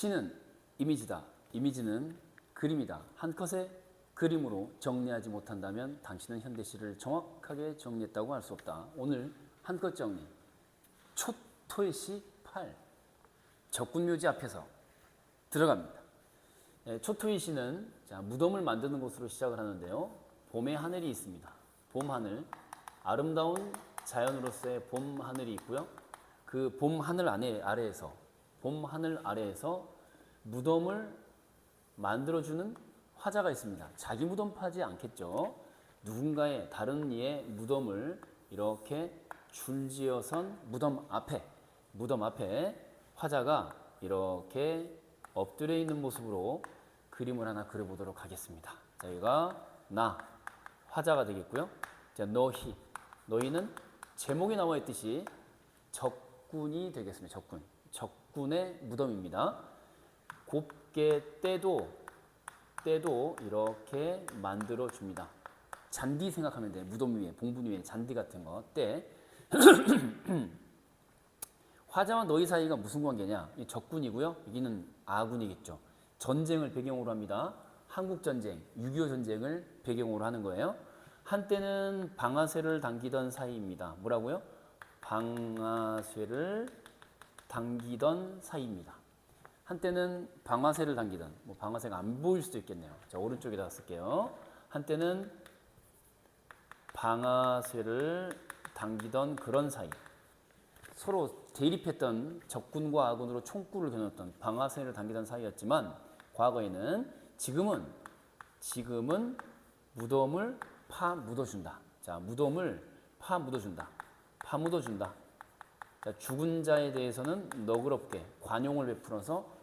시는 이미지다. 이미지는 그림이다. 한 컷의 그림으로 정리하지 못한다면 당신은 현대시를 정확하게 정리했다고 할 수 없다. 오늘 한 컷 정리. 초토의 시 8. 적군묘지 앞에서 들어갑니다. 예, 초토의 시는 자, 무덤을 만드는 곳으로 시작을 하는데요. 봄의 하늘이 있습니다. 봄 하늘. 아름다운 자연으로서의 봄 하늘이 있고요. 그 봄 하늘 안에 아래에서 봄 하늘 아래에서 무덤을 만들어주는 화자가 있습니다. 자기 무덤 파지 않겠죠. 누군가의 다른 이의 무덤을 이렇게 줄지어선 무덤 앞에 무덤 앞에 화자가 이렇게 엎드려 있는 모습으로 그림을 하나 그려보도록 하겠습니다. 자, 여기가 나 화자가 되겠고요. 자, 너희 너희는 제목에 나와 있듯이 적군이 되겠습니다. 적군 적군의 무덤입니다. 곱게 때도 때도 이렇게 만들어 줍니다. 잔디 생각하면 돼. 무덤 위에 봉분 위에 잔디 같은 거 때. 화자와 너희 사이가 무슨 관계냐? 이 적군이고요. 여기는 아군이겠죠. 전쟁을 배경으로 합니다. 한국 전쟁, 6.25 전쟁을 배경으로 하는 거예요. 한때는 방아쇠를 당기던 사이입니다. 뭐라고요? 방아쇠를 당기던 사이입니다. 한때는 방아쇠를 당기던 뭐 방아쇠가 안 보일 수도 있겠네요. 자 오른쪽에다 쓸게요. 한때는 방아쇠를 당기던 그런 사이. 서로 대립했던 적군과 아군으로 총구를 겨눴던 방아쇠를 당기던 사이였지만 과거에는 지금은 지금은 무덤을 파 묻어준다. 자 무덤을 파 묻어준다. 파 묻어준다. 자, 죽은 자에 대해서는 너그럽게 관용을 베풀어서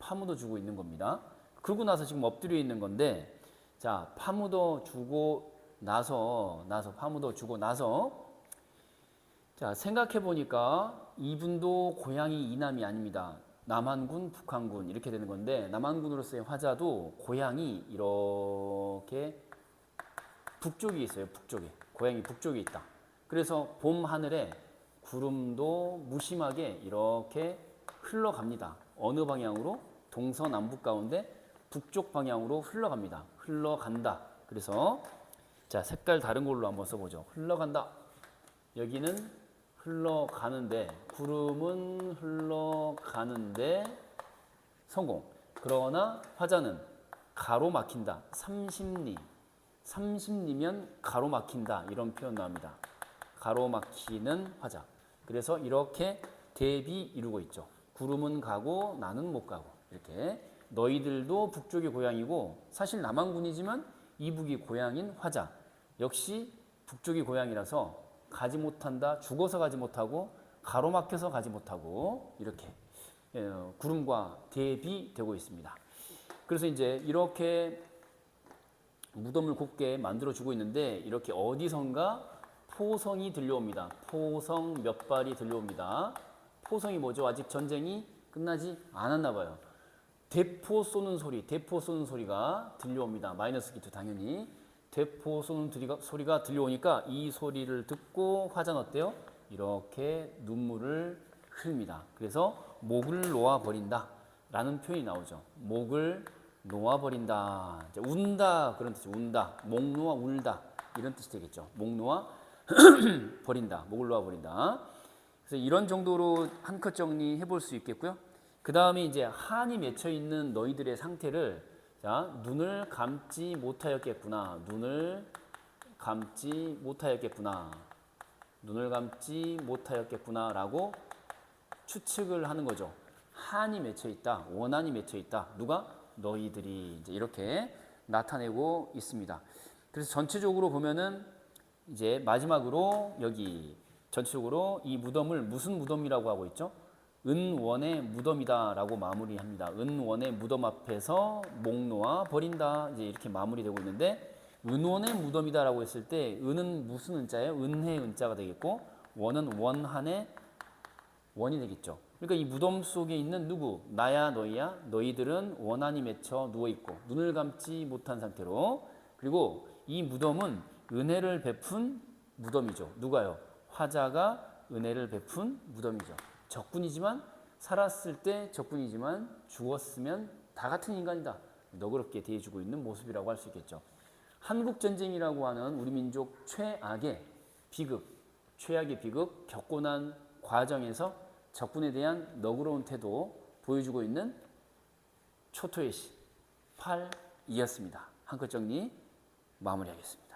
파묻어 주고 있는 겁니다. 그러고 나서 지금 엎드려 있는 건데, 자, 파묻어 주고 나서, 나서, 파묻어 주고 나서, 자, 생각해 보니까 이분도 고향이 이남이 아닙니다. 남한군, 북한군 이렇게 되는 건데, 남한군으로서의 화자도 고향이 이렇게 북쪽에 있어요. 북쪽에. 고향이 북쪽에 있다. 그래서 봄 하늘에 구름도 무심하게 이렇게 흘러갑니다. 어느 방향으로? 동서남북 가운데 북쪽 방향으로 흘러갑니다. 흘러간다. 그래서 자 색깔 다른 걸로 한번 써보죠. 흘러간다. 여기는 흘러가는데 구름은 흘러가는데 성공. 그러나 화자는 가로막힌다. 30리. 30리면 가로막힌다. 이런 표현 나옵니다. 가로막히는 화자. 그래서 이렇게 대비 이루고 있죠. 구름은 가고 나는 못 가고 이렇게 너희들도 북쪽이 고향이고 사실 남한군이지만 이북이 고향인 화자 역시 북쪽이 고향이라서 가지 못한다 죽어서 가지 못하고 가로막혀서 가지 못하고 이렇게 어, 구름과 대비되고 있습니다. 그래서 이제 이렇게 무덤을 곱게 만들어 주고 있는데 이렇게 어디선가 포성이 들려옵니다. 포성 몇 발이 들려옵니다. 포성이 뭐죠? 아직 전쟁이 끝나지 않았나 봐요. 대포 쏘는 소리, 대포 쏘는 소리가 들려옵니다. 마이너스 기트 당연히. 대포 쏘는 소리가, 소리가 들려오니까 이 소리를 듣고 화자는 어때요? 이렇게 눈물을 흘립니다. 그래서 목을 놓아버린다 라는 표현이 나오죠. 목을 놓아버린다. 운다 그런 뜻이 운다. 목 놓아 울다 이런 뜻이 되겠죠. 목 놓아 버린다. 목을 놓아 버린다. 그래서 이런 정도로 한 컷 정리해 볼 수 있겠고요. 그 다음에 이제 한이 맺혀 있는 너희들의 상태를 자 눈을 감지 못하였겠구나. 눈을 감지 못하였겠구나. 눈을 감지 못하였겠구나 라고 추측을 하는 거죠. 한이 맺혀 있다. 원한이 맺혀 있다. 누가 너희들이 이제 이렇게 나타내고 있습니다. 그래서 전체적으로 보면은 이제 마지막으로 여기 전체적으로 이 무덤을 무슨 무덤이라고 하고 있죠? 은원의 무덤이다라고 마무리합니다. 은원의 무덤 앞에서 목 놓아 버린다 이제 이렇게 마무리되고 있는데 은원의 무덤이다라고 했을 때 은은 무슨 은자예요? 은혜 은자가 되겠고 원은 원한의 원이 되겠죠. 그러니까 이 무덤 속에 있는 누구? 나야 너희야 너희들은 원한이 맺혀 누워 있고 눈을 감지 못한 상태로 그리고 이 무덤은 은혜를 베푼 무덤이죠. 누가요? 화자가 은혜를 베푼 무덤이죠. 적군이지만 살았을 때 적군이지만 죽었으면 다 같은 인간이다. 너그럽게 대해주고 있는 모습이라고 할 수 있겠죠. 한국 전쟁이라고 하는 우리 민족 최악의 비극, 최악의 비극 겪고 난 과정에서 적군에 대한 너그러운 태도 보여주고 있는 초토의 시 8이었습니다. 한컷 정리 마무리하겠습니다.